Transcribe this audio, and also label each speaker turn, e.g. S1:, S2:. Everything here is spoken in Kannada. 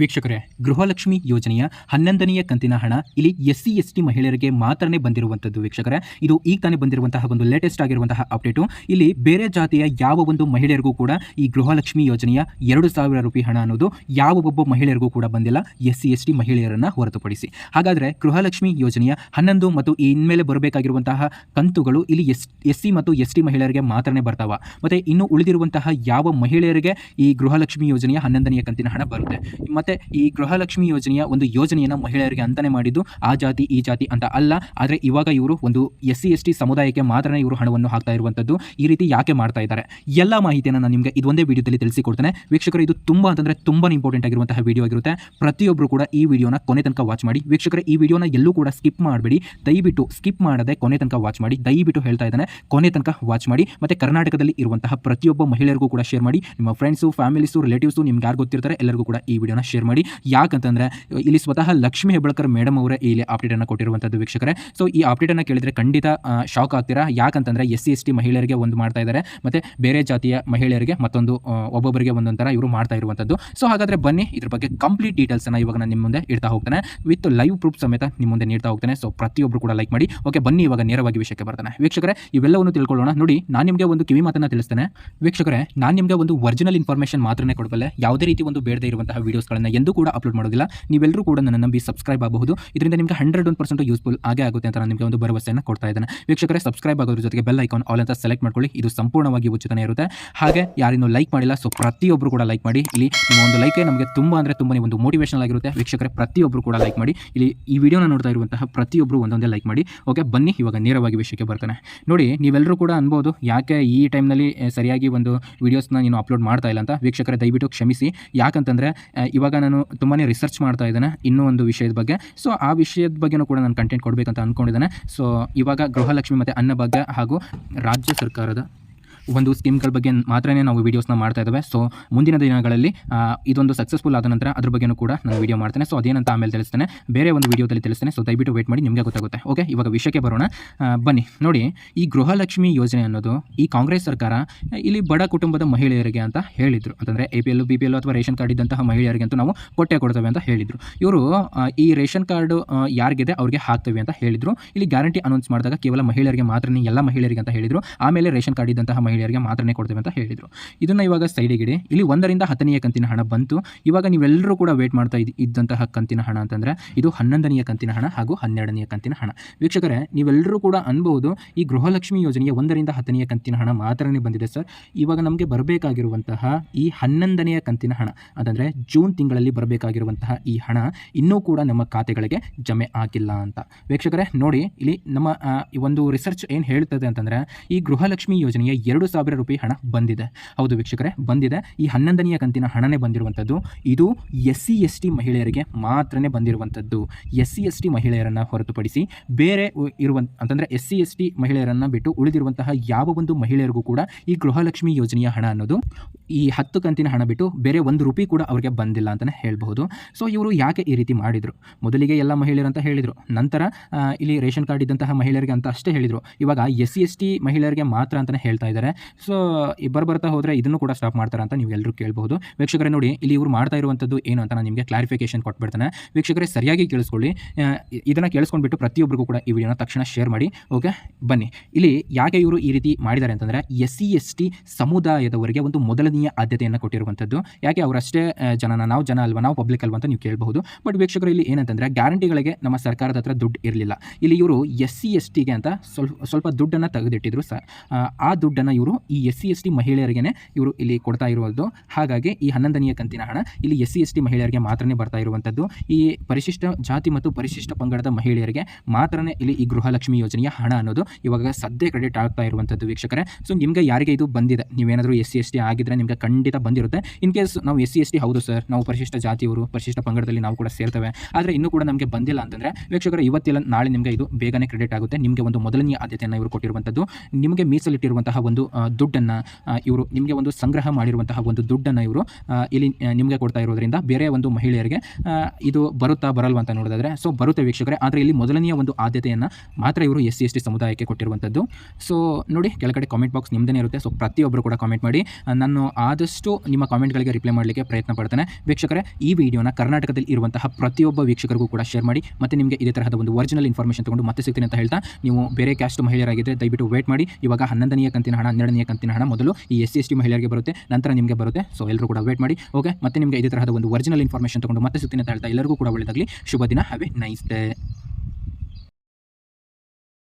S1: ವೀಕ್ಷಕರೇ, ಗೃಹಲಕ್ಷ್ಮಿ ಯೋಜನೆಯ ಹನ್ನೊಂದನೆಯ ಕಂತಿನ ಹಣ ಇಲ್ಲಿ ಎಸ್ ಸಿ ಎಸ್ ಟಿ ಮಹಿಳೆಯರಿಗೆ ಮಾತ್ರನೇ ಬಂದಿರುವಂಥದ್ದು ವೀಕ್ಷಕರೇ. ಇದು ಈಗ ತಾನೇ ಬಂದಿರುವಂತಹ ಒಂದು ಲೇಟೆಸ್ಟ್ ಆಗಿರುವಂತಹ ಅಪ್ಡೇಟು ಇಲ್ಲಿ ಬೇರೆ ಜಾತಿಯ ಯಾವ ಒಂದು ಮಹಿಳೆಯರಿಗೂ ಕೂಡ ಈ ಗೃಹಲಕ್ಷ್ಮಿ ಯೋಜನೆಯ ಎರಡು ಸಾವಿರ ರೂಪಾಯಿ ಹಣ ಅನ್ನೋದು ಯಾವ ಒಬ್ಬ ಮಹಿಳೆಯರಿಗೂ ಕೂಡ ಬಂದಿಲ್ಲ. ಎಸ್ ಸಿ ಎಸ್ ಟಿ ಮಹಿಳೆಯರನ್ನು ಹೊರತುಪಡಿಸಿ. ಹಾಗಾದರೆ ಗೃಹಲಕ್ಷ್ಮಿ ಯೋಜನೆಯ ಹನ್ನೊಂದು ಮತ್ತು ಇನ್ಮೇಲೆ ಬರಬೇಕಾಗಿರುವಂತಹ ಕಂತುಗಳು ಇಲ್ಲಿ ಎಸ್ ಎಸ್ ಮತ್ತು ಎಸ್ ಟಿ ಮಹಿಳೆಯರಿಗೆ ಮಾತ್ರನೇ ಬರ್ತಾವ. ಮತ್ತು ಇನ್ನು ಉಳಿದಿರುವಂತಹ ಯಾವ ಮಹಿಳೆಯರಿಗೆ ಈ ಗೃಹಲಕ್ಷ್ಮಿ ಯೋಜನೆಯ ಹನ್ನೊಂದನೆಯ ಕಂತಿನ ಹಣ ಬರುತ್ತೆ? ಮತ್ತೆ ಈ ಗೃಹಲಕ್ಷ್ಮಿ ಯೋಜನೆಯ ಒಂದು ಯೋಜನೆಯನ್ನು ಮಹಿಳೆಯರಿಗೆ ಅಂತಾನೆ ಮಾಡಿದ್ದು, ಆ ಜಾತಿ, ಈ ಜಾತಿ ಅಂತ ಅಲ್ಲ. ಆದರೆ ಇವಾಗ ಇವರು ಒಂದು ಎಸ್ ಸಿ ಎಸ್ ಟಿ ಸಮುದಾಯಕ್ಕೆ ಮಾತ್ರ ಇವರು ಹಣವನ್ನು ಹಾಕ್ತಾ ಇರುವಂಥದ್ದು ಈ ರೀತಿ ಯಾಕೆ ಮಾಡ್ತಾ ಇದ್ದಾರೆ? ಎಲ್ಲ ಮಾಹಿತಿಯನ್ನು ನಾನು ನಿಮಗೆ ಇದೊಂದೇ ವಿಡಿಯೋದಲ್ಲಿ ತಿಳಿಸಿಕೊಡ್ತೇನೆ. ವೀಕ್ಷಕರು, ಇದು ತುಂಬ ಅಂತಂದರೆ ತುಂಬ ಇಂಪಾರ್ಟೆಂಟ್ ಆಗಿರುವಂತಹ ವಿಡಿಯೋ ಆಗಿರುತ್ತೆ. ಪ್ರತಿಯೊಬ್ಬರು ಕೂಡ ಈ ವಿಡಿಯೋನ ಕೊನೆ ತನಕ ವಾಚ್ ಮಾಡಿ. ವೀಕ್ಷಕರು, ಈ ವಿಡಿಯೋನ ಎಲ್ಲೂ ಕೂಡ ಸ್ಕಿಪ್ ಮಾಡಬೇಡಿ. ದಯವಿಟ್ಟು ಸ್ಕಿಪ್ ಮಾಡದೆ ಕೊನೆ ತನಕ ವಾಚ್ ಮಾಡಿ. ದಯವಿಟ್ಟು ಹೇಳ್ತಾ ಇದ್ದಾನೆ, ಕೊನೆ ತನಕ ವಾಚ್ ಮಾಡಿ. ಮತ್ತೆ ಕರ್ನಾಟಕದಲ್ಲಿ ಇರುವಂತಹ ಪ್ರತಿಯೊಬ್ಬ ಮಹಿಳೆಯರಿಗೂ ಕೂಡ ಶೇರ್ ಮಾಡಿ. ನಿಮ್ಮ ಫ್ರೆಂಡ್ಸು ಫ್ಯಾಮಿಲೀಸು ರಿಲೇಟಿವ್ಸು ನಿಮ್ಗೆ ಯಾರು ಗೊತ್ತಿರ್ತಾರೆ, ಎಲ್ಲರಿಗೂ ಕೂಡ ಈ ವಿಡಿಯೋನ ಶೇರ್ ಮಾಡಿ. ಯಾಕಂತಂದ್ರೆ, ಇಲ್ಲಿ ಸ್ವತಃ ಲಕ್ಷ್ಮೀ ಹೆಬ್ಬಳಕರ್ ಮೇಡಮ್ ಅವರ ಇಲ್ಲಿ ಅಪ್ಡೇಟನ್ನು ಕೊಟ್ಟಿರುವಂಥದ್ದು ವೀಕ್ಷಕರೇ. ಸೊ ಈ ಅಪ್ಡೇಟ್ ಅನ್ನು ಕೇಳಿದ್ರೆ ಖಂಡಿತ ಶಾಕ್ ಆಗ್ತೀರಾ? ಯಾಕಂತಂದ್ರೆ ಎಸ್ ಸಿ ಎಸ್ ಟಿ ಮಹಿಳೆಯರಿಗೆ ಒಂದು ಮಾಡ್ತಾ ಇದ್ದಾರೆ ಮತ್ತೆ ಬೇರೆ ಜಾತಿಯ ಮಹಿಳೆಯರಿಗೆ ಮತ್ತೊಂದು ಒಬ್ಬೊಬ್ಬರಿಗೆ ಒಂದೊಂದರ ಇವರು ಮಾಡ್ತಾ ಇರುವಂಥದ್ದು ಸೊ ಹಾಗಾದ್ರೆ ಬನ್ನಿ, ಇದ್ರ ಬಗ್ಗೆ ಕಂಪ್ಲೀಟ್ ಡೀಟೇಲ್ಸ್ ಅನ್ನ ಇವಾಗ ನಾನು ನಿಮ್ಮ ಮುಂದೆ ಇಡ್ತಾ ಹೋಗ್ತಾನೆ. ವಿತ್ ಲೈವ್ ಪ್ರೂಫ್ ಸಮೇತ ನಿಮ್ಮ ಮುಂದೆ ನೀಡ್ತಾ ಹೋಗ್ತಾನೆ. ಸೊ ಪ್ರತಿಯೊಬ್ಬರು ಕೂಡ ಲೈಕ್ ಮಾಡಿ. ಓಕೆ ಬನ್ನಿ ಇವಾಗ ನೇರವಾಗಿ ವಿಷಯಕ್ಕೆ ಬರ್ತಾನೆ. ವೀಕ್ಷಕರೇ, ಇವೆಲ್ಲವನ್ನು ತಿಳ್ಕೊಳ್ಳೋಣ. ನೋಡಿ, ನಾನು ನಿಮಗೆ ಒಂದು ಕಿವಿ ಮಾತನ್ನ ತಿಳಿಸ್ತೇನೆ. ವೀಕ್ಷಕರೇ, ನಾನು ನಿಮಗೆ ಒಂದು ಒರಿಜಿನಲ್ ಇನ್ಫಾರ್ಮೇಷನ್ ಮಾತ್ರನೇ ಕೊಡಬಲ್ಲೆ. ಯಾವುದೇ ರೀತಿ ಒಂದು ಬೇಡದೇ ಇರುವಂತಹ ವೀಡಿಯೋಸ್ಗಳನ್ನು ಎಂದೂ ಕೂಡ ಅಪ್ಲೋಡ್ ಮಾಡೋದಿಲ್ಲ. ನೀವೆಲ್ಲರೂ ಕೂಡ ನನ್ನ ನಂಬಿ ಸಬ್ಸ್ಕ್ರೈಬ್ ಆಗಬಹುದು. ಇದರಿಂದ ನಿಮಗೆ ಹಂಡ್ರೆಡ್ ಒನ್ ಪರ್ಸೆಂಟ್ ಯೂಸ್ಫುಲ್ ಆಗೇ ಆಗುತ್ತೆ ಅಂತ ನಾನು ನಿಮಗೆ ಒಂದು ಭರವಸೆಯನ್ನು ಕೊಡ್ತಾ ಇದ್ದೇನೆ. ವೀಕ್ಷಕರೇ ಸಬ್ಸ್ಕ್ರೈಬ್ ಆಗೋದ್ರ ಜೊತೆಗೆ ಬೆಲ್ ಐಕಾನ್ ಆಲ್ ಅಂತ ಸೆಲೆಕ್ಟ್ ಮಾಡ್ಕೊಳ್ಳಿ. ಇದು ಸಂಪೂರ್ಣವಾಗಿ ಉಚಿತನೇ ಇರುತ್ತೆ. ಹಾಗೆ ಯಾರಿನ್ನೂ ಲೈಕ್ ಮಾಡಿಲ್ಲ ಸೊ ಪ್ರತಿಯೊಬ್ಬರು ಕೂಡ ಲೈಕ್ ಮಾಡಿ. ಇಲ್ಲಿ ನಿಮ್ಮ ಒಂದು ಲೈಕ್ ನಮಗೆ ತುಂಬ ಅಂದರೆ ತುಂಬನೇ ಒಂದು ಮೋಟಿವೇಶನ್ ಆಗಿರುತ್ತೆ. ವೀಕ್ಷಕರೇ ಪ್ರತಿಯೊಬ್ಬರು ಕೂಡ ಲೈಕ್ ಮಾಡಿ. ಇಲ್ಲಿ ಈ ವಿಡಿಯೋನ ನೋಡ್ತಾ ಇರುವಂತಹ ಪ್ರತಿಯೊಬ್ಬರು ಒಂದೊಂದೇ ಲೈಕ್ ಮಾಡಿ. ಓಕೆ ಬನ್ನಿ ಇವಾಗ ನೇರವಾಗಿ ವಿಷಯಕ್ಕೆ ಬರ್ತಾನೆ. ನೋಡಿ ನೀವೆಲ್ಲರೂ ಕೂಡ ಅನ್ಬೋದು ಯಾಕೆ ಈ ಟೈಮ್ನಲ್ಲಿ ಸರಿಯಾಗಿ ಒಂದು ವೀಡಿಯೋಸ್ನ ನೀನು ಅಪ್ಲೋಡ್ ಮಾಡ್ತಾ ಇಲ್ಲ ಅಂತ. ವೀಕ್ಷಕರೇ ದಯವಿಟ್ಟು ಕ್ಷಮಿಸಿ. ಯಾಕಂತಂದರೆ ಆ, ಇವಾಗ ನಾನು ತುಂಬಾ ರಿಸರ್ಚ್ ಮಾಡ್ತಾ ಇದ್ದೇನೆ ಇನ್ನೂ ಒಂದು ವಿಷಯದ ಬಗ್ಗೆ. ಸೊ ಆ ವಿಷಯದ ಬಗ್ಗೆನೂ ಕೂಡ ನಾನು ಕಂಟೆಂಟ್ ಕೊಡಬೇಕಂತ ಅಂದ್ಕೊಂಡಿದ್ದೇನೆ ಸೊ ಇವಾಗ ಗೃಹಲಕ್ಷ್ಮಿ ಮತ್ತು ಅನ್ನಭಾಗ್ಯ ಹಾಗೂ ರಾಜ್ಯ ಸರ್ಕಾರದ ಒಂದು ಸ್ಕೀಮ್ಗಳ ಬಗ್ಗೆ ಮಾತ್ರನೇ ನಾವು ವೀಡಿಯೋಸ್ನ ಮಾಡ್ತಾ ಇದ್ದೇವೆ. ಸೊ ಮುಂದಿನ ದಿನಗಳಲ್ಲಿ ಇದೊಂದು ಸಕ್ಸಸ್ಫುಲ್ ಆದ ನಂತರ ಅದ್ರ ಬಗ್ಗೆನೂ ಕೂಡ ನಾನು ವೀಡಿಯೋ ಮಾಡ್ತೇನೆ. ಸೊ ಅದೇನಂತ ಆಮೇಲೆ ತಿಳಿಸ್ತೇನೆ. ಬೇರೆ ಒಂದು ವೀಡಿಯೋದಲ್ಲಿ ತಿಳಿಸ್ತೇನೆ. ಸೊ ದಯವಿಟ್ಟು ವೇಟ್ ಮಾಡಿ, ನಿಮಗೆ ಗೊತ್ತಾಗುತ್ತೆ. ಓಕೆ ಇವಾಗ ವಿಷಯಕ್ಕೆ ಬರೋಣ. ಬನ್ನಿ. ನೋಡಿ, ಈ ಗೃಹಲಕ್ಷ್ಮಿ ಯೋಜನೆ ಅನ್ನೋದು ಈ ಕಾಂಗ್ರೆಸ್ ಸರ್ಕಾರ, ಇಲ್ಲಿ ಬಡ ಕುಟುಂಬದ ಮಹಿಳೆಯರಿಗೆ ಅಂತ ಹೇಳಿದರು. ಅಂತಂದರೆ A P L B P L ಅಥವಾ ರೇಷನ್ ಕಾರ್ಡ್ ಇದ್ದಂತಹ ಮಹಿಳೆಯರಿಗೆ ಅಂತ ನಾವು ಕೊಟ್ಟೆ ಕೊಡ್ತೇವೆ ಅಂತ ಹೇಳಿದರು. ಇವರು ಈ ರೇಷನ್ ಕಾರ್ಡು ಯಾರಿಗಿದೆ ಅವರಿಗೆ ಹಾಕ್ತೇವೆ ಅಂತ ಹೇಳಿದರು. ಇಲ್ಲಿ ಗ್ಯಾರಂಟಿ ಅನೌನ್ಸ್ ಮಾಡಿದಾಗ ಕೇವಲ ಮಹಿಳೆಯರಿಗೆ ಮಾತ್ರನೇ, ಎಲ್ಲ ಮಹಿಳೆಯರಿಗೆ ಅಂತ ಹೇಳಿದರು. ಆಮೇಲೆ ರೇಷನ್ ಕಾರ್ಡ್ ಇದ್ದಂತಹ ಮಹಿಳೆಯರಿಗೆ ಮಾತ್ರನೇ ಕೊಡ್ತೇವೆ ಅಂತ ಹೇಳಿದರು. ಇದನ್ನು ಇವಾಗ ಸೈಡಿಗಿಡಿ, ಇಲ್ಲಿ ಒಂದರಿಂದ ಹತ್ತನೆಯ ಕಂತಿನ ಹಣ ಬಂತು. ಇವಾಗ ನೀವೆಲ್ಲರೂ ಕೂಡ ವೇಟ್ ಮಾಡ್ತಾ ಇದ್- ಇದ್ದಂತಹ ಕಂತಿನ ಹಣ ಅಂತಂದರೆ ಇದು ಹನ್ನೊಂದನೆಯ ಕಂತಿನ ಹಣ ಹಾಗೂ ಹನ್ನೆರಡನೆಯ ಕಂತಿನ ಹಣ. ವೀಕ್ಷಕರೇ, ನೀವೆಲ್ಲರೂ ಕೂಡ ಅನ್ಬೋದು, ಈ ಗೃಹಲಕ್ಷ್ಮಿ ಯೋಜನೆಯ ಒಂದರಿಂದ ಹತ್ತನೆಯ ಕಂತಿನ ಹಣ ಮಾತ್ರನೇ ಬಂದಿದೆ ಸರ್. ಇವಾಗ ನಮಗೆ ಬರಬೇಕಾಗಿರುವಂತಹ ಈ ಹನ್ನೊಂದನೆಯ ಕಂತಿನ ಹಣ ಅಂತಂದರೆ ಜೂನ್ ತಿಂಗಳಲ್ಲಿ ಬರಬೇಕಾಗಿರುವಂತಹ ಈ ಹಣ ಇನ್ನೂ ಕೂಡ ನಮ್ಮ ಖಾತೆಗಳಿಗೆ ಜಮೆ ಆಗಿಲ್ಲ ಅಂತ. ವೀಕ್ಷಕರೇ, ನೋಡಿ, ಇಲ್ಲಿ ನಮ್ಮ ಒಂದು ರಿಸರ್ಚ್ ಏನು ಹೇಳ್ತದೆ ಅಂತಂದರೆ ಈ ಗೃಹಲಕ್ಷ್ಮಿ ಯೋಜನೆಯ ಎರಡು ಸಾವಿರ ರೂಪಾಯಿ ಹಣ ಬಂದಿದೆ. ಹೌದು ವೀಕ್ಷಕರೇ, ಬಂದಿದೆ. ಈ ಹನ್ನೊಂದನೆಯ ಕಂತಿನ ಹಣನೇ ಬಂದಿರುವಂಥದ್ದು, ಇದು ಎಸ್ ಸಿ ಎಸ್ ಟಿ ಮಹಿಳೆಯರಿಗೆ ಮಾತ್ರನೇ ಬಂದಿರುವಂಥದ್ದು. ಎಸ್ ಸಿ ಎಸ್ ಟಿ ಮಹಿಳೆಯರನ್ನು ಹೊರತುಪಡಿಸಿ ಬೇರೆ ಇರುವಂಥ ಅಂತಂದರೆ ಎಸ್ ಸಿ ಎಸ್ ಟಿ ಮಹಿಳೆಯರನ್ನು ಬಿಟ್ಟು ಉಳಿದಿರುವಂತಹ ಯಾವ ಒಂದು ಮಹಿಳೆಯರಿಗೂ ಕೂಡ ಈ ಗೃಹಲಕ್ಷ್ಮಿ ಯೋಜನೆಯ ಹಣ ಅನ್ನೋದು, ಈ ಹತ್ತು ಕಂತಿನ ಹಣ ಬಿಟ್ಟು ಬೇರೆ ಒಂದು ರೂಪಾಯಿ ಕೂಡ ಅವರಿಗೆ ಬಂದಿಲ್ಲ ಅಂತಲೇ ಹೇಳಬಹುದು. ಸೊ ಇವರು ಯಾಕೆ ಈ ರೀತಿ ಮಾಡಿದರು? ಮೊದಲಿಗೆ ಎಲ್ಲ ಮಹಿಳೆಯರು ಅಂತ ಹೇಳಿದರು. ನಂತರ ಇಲ್ಲಿ ರೇಷನ್ ಕಾರ್ಡ್ ಇದ್ದಂತಹ ಮಹಿಳೆಯರಿಗೆ ಅಂತ ಅಷ್ಟೇ ಹೇಳಿದರು. ಇವಾಗ ಎಸ್ ಸಿ ಎಸ್ ಟಿ ಮಹಿಳೆಯರಿಗೆ ಮಾತ್ರ ಅಂತಲೇ ಹೇಳ್ತಾ ಇದ್ದಾರೆ. ಸೊ ಇಬ್ಬರು ಬರ್ತಾ ಹೋದರೆ ಇದನ್ನು ಕೂಡ ಸ್ಟಾಪ್ ಮಾಡ್ತಾರೆ ಅಂತ ನೀವು ಎಲ್ಲರೂ ಕೇಳಬಹುದು. ವೀಕ್ಷಕರೇ ನೋಡಿ, ಇಲ್ಲಿ ಇವರು ಮಾಡ್ತಾ ಇರುವಂಥದ್ದು ಏನು ಅಂತ ನಾನು ನಿಮಗೆ ಕ್ಲಾರಿಫಿಕೇಶನ್ ಕೊಟ್ಬಿಡ್ತಾನೆ. ವೀಕ್ಷಕರೇ, ಸರಿಯಾಗಿ ಕೇಳಿಸ್ಕೊಳ್ಳಿ. ಇದನ್ನು ಕೇಳಿಸ್ಕೊಂಡ್ಬಿಟ್ಟು ಪ್ರತಿಯೊಬ್ಬರಿಗೂ ಕೂಡ ಈ ವಿಡಿಯೋನ ತಕ್ಷಣ ಶೇರ್ ಮಾಡಿ ಓಕೆ ಬನ್ನಿ. ಇಲ್ಲಿ ಯಾಕೆ ಇವರು ಈ ರೀತಿ ಮಾಡಿದ್ದಾರೆ ಅಂತಂದರೆ, ಎಸ್ ಸಿ ಎಸ್ ಟಿ ಸಮುದಾಯದವರಿಗೆ ಒಂದು ಮೊದಲನೆಯ ಆದ್ಯತೆಯನ್ನು ಕೊಟ್ಟಿರುವಂಥದ್ದು. ಯಾಕೆ ಅವರಷ್ಟೇ ಜನನ, ನಾವು ಜನ ಅಲ್ವಾ, ನಾವು ಪಬ್ಲಿಕ್ ಅಲ್ವಾ ಅಂತ ನೀವು ಕೇಳಬಹುದು. ಬಟ್ ವೀಕ್ಷಕರು, ಇಲ್ಲಿ ಏನಂತಂದರೆ, ಗ್ಯಾರಂಟಿಗಳಿಗೆ ನಮ್ಮ ಸರ್ಕಾರದ ಹತ್ರ ದುಡ್ಡು ಇರಲಿಲ್ಲ. ಇಲ್ಲಿ ಇವರು ಎಸ್ ಸಿ ಎಸ್ ಟಿಗೆ ಅಂತ ಸ್ವಲ್ಪ ಸ್ವಲ್ಪ ದುಡ್ಡನ್ನು ತೆಗೆದಿಟ್ಟಿದ್ರು ಸ, ಆ ದುಡ್ಡನ್ನು ಇವರು ಈ ಎಸ್ ಸಿ ಎಸ್ ಟಿ ಮಹಿಳೆಯರಿಗೆ ಇವರು ಇಲ್ಲಿ ಕೊಡ್ತಾ ಇರುವುದು ಹಾಗಾಗಿ ಈ ಹನ್ನೊಂದನೆಯ ಕಂತಿನ ಹಣ ಇಲ್ಲಿ ಎಸ್ ಸಿ ಎಸ್ ಟಿ ಮಹಿಳೆಯರಿಗೆ ಮಾತ್ರನೇ ಬರ್ತಾ ಇರುವಂಥದ್ದು ಈ ಪರಿಶಿಷ್ಟ ಜಾತಿ ಮತ್ತು ಪರಿಶಿಷ್ಟ ಪಂಗಡದ ಮಹಿಳೆಯರಿಗೆ ಮಾತ್ರನೇ ಇಲ್ಲಿ ಈ ಗೃಹಲಕ್ಷ್ಮಿ ಯೋಜನೆಯ ಹಣ ಅನ್ನೋದು ಇವಾಗ ಸದ್ಯ ಕ್ರೆಡಿಟ್ ಆಗ್ತಾ ಇರುವಂಥದ್ದು ವೀಕ್ಷಕರೇ. ಸೊ ನಿಮಗೆ ಯಾರಿಗೆ ಇದು ಬಂದಿದೆ? ನೀವೇನಾದರೂ ಎಸ್ ಸಿ ಎಸ್ ಟಿ ಆಗಿದ್ರೆ ನಿಮಗೆ ಖಂಡಿತ ಬಂದಿರುತ್ತೆ. ಇನ್ ಕೇಸ್ ನಾವು ಎಸ್ ಸಿ ಎಸ್ ಟಿ ಹೌದು ಸರ್ ನಾವು ಪರಿಶಿಷ್ಟ ಜಾತಿಯವರು, ಪರಿಶಿಷ್ಟ ಪಂಗಡದಲ್ಲಿ ನಾವು ಕೂಡ ಸೇರ್ತೇವೆ. ಆದರೆ ಇನ್ನೂ ಕೂಡ ನಮಗೆ ಬಂದಿಲ್ಲ ಅಂತಂದರೆ ವೀಕ್ಷಕರು, ಇವತ್ತಿಲ್ಲ, ನಾಳೆ ನಿಮಗೆ ಇದು ಬೇಗನೆ ಕ್ರೆಡಿಟ್ ಆಗುತ್ತೆ. ನಿಮಗೆ ಒಂದು ಮೊದಲನೆಯ ಆದ್ಯತೆಯನ್ನು ಇವರು ಕೊಟ್ಟಿರುವಂಥದ್ದು ನಿಮಗೆ ಮೀಸಲಿಟ್ಟಿರುವಂತಹ ಒಂದು ದುಡ್ಡನ್ನು ಇವರು ನಿಮಗೆ ಒಂದು ಸಂಗ್ರಹ ಮಾಡಿರುವಂತಹ ಒಂದು ದುಡ್ಡನ್ನು ಇವರು ಇಲ್ಲಿ ನಿಮಗೆ ಕೊಡ್ತಾ ಇರೋದ್ರಿಂದ ಬೇರೆ ಒಂದು ಮಹಿಳೆಯರಿಗೆ ಇದು ಬರುತ್ತಾ ಬರಲ್ವ ಅಂತ ನೋಡೋದಾದ್ರೆ ಸೊ ಬರುತ್ತೆ ವೀಕ್ಷಕರೇ, ಆದರೆ ಇಲ್ಲಿ ಮೊದಲನೆಯ ಒಂದು ಆದ್ಯತೆಯನ್ನು ಮಾತ್ರ ಇವರು ಎಸ್ ಸಿ, ಎಸ್ ಟಿ ಸಮುದಾಯಕ್ಕೆ ಕೊಟ್ಟಿರುವಂಥದ್ದು. ಸೊ ನೋಡಿ, ಕೆಳಗಡೆ ಕಾಮೆಂಟ್ ಬಾಕ್ಸ್ ನಿಮ್ಮದೇ ಇರುತ್ತೆ ಸೊ ಪ್ರತಿಯೊಬ್ಬರು ಕೂಡ ಕಾಮೆಂಟ್ ಮಾಡಿ. ನಾನು ಆದಷ್ಟು ನಿಮ್ಮ ಕಾಮೆಂಟ್ಗಳಿಗೆ ರಿಪ್ಲೈ ಮಾಡಲಿಕ್ಕೆ ಪ್ರಯತ್ನ ಪಡ್ತೇನೆ. ವೀಕ್ಷಕರೇ, ಈ ವಿಡಿಯೋನ ಕರ್ನಾಟಕದಲ್ಲಿ ಇರುವಂತಹ ಪ್ರತಿಯೊಬ್ಬ ವೀಕ್ಷಕರಿಗೂ ಕೂಡ ಶೇರ್ ಮಾಡಿ, ಮತ್ತು ನಿಮಗೆ ಇದೇ ತರಹದ ಒಂದು ಒರಿಜಿನಲ್ ಇನ್ಫಾರ್ಮೇಷನ್ ತಗೊಂಡು ಮತ್ತೆ ಸಿಗ್ತೀನಿ ಅಂತ ಹೇಳ್ತಾ, ನೀವು ಬೇರೆ ಕ್ಯಾಸ್ಟ್ ಮಹಿಳೆಯರಾಗಿದ್ದರೆ ದಯವಿಟ್ಟು ವೇಟ್ ಮಾಡಿ. ಇವಾಗ ಹನ್ನೊಂದನೆಯ ಕಂತಿನ ಹಣ ಹನ್ನೆರಡನೆಯ ಕಂತಿನ ಹಣ ಮೊದಲು ಈ ಎಸ್ ಸಿ ಎಸ್ ಟಿ ಮಹಿಳೆಯರಿಗೆ ಬರುತ್ತೆ, ನಂತರ ನಿಮಗೆ ಬರುತ್ತೆ. ಸೊ ಎಲ್ಲರೂ ಕೂಡ ವೇಟ್ ಮಾಡಿ. ಓಕೆ ಮತ್ತೆ ನಿಮಗೆ ಇದೇ ತರಹದ ಒಂದು ಒರಿಜಿನಲ್ ಇನ್ಫಾರ್ಮೇಷನ್ ತಗೊಂಡು ಮತ್ತೆ ಸುತ್ತಿನ ಹೇಳ್ತಾ ಎಲ್ಲರಿಗೂ ಕೂಡ ಒಳ್ಳೆಯದಾಗಲಿ ಶುಭ ದಿನ. Have A nice day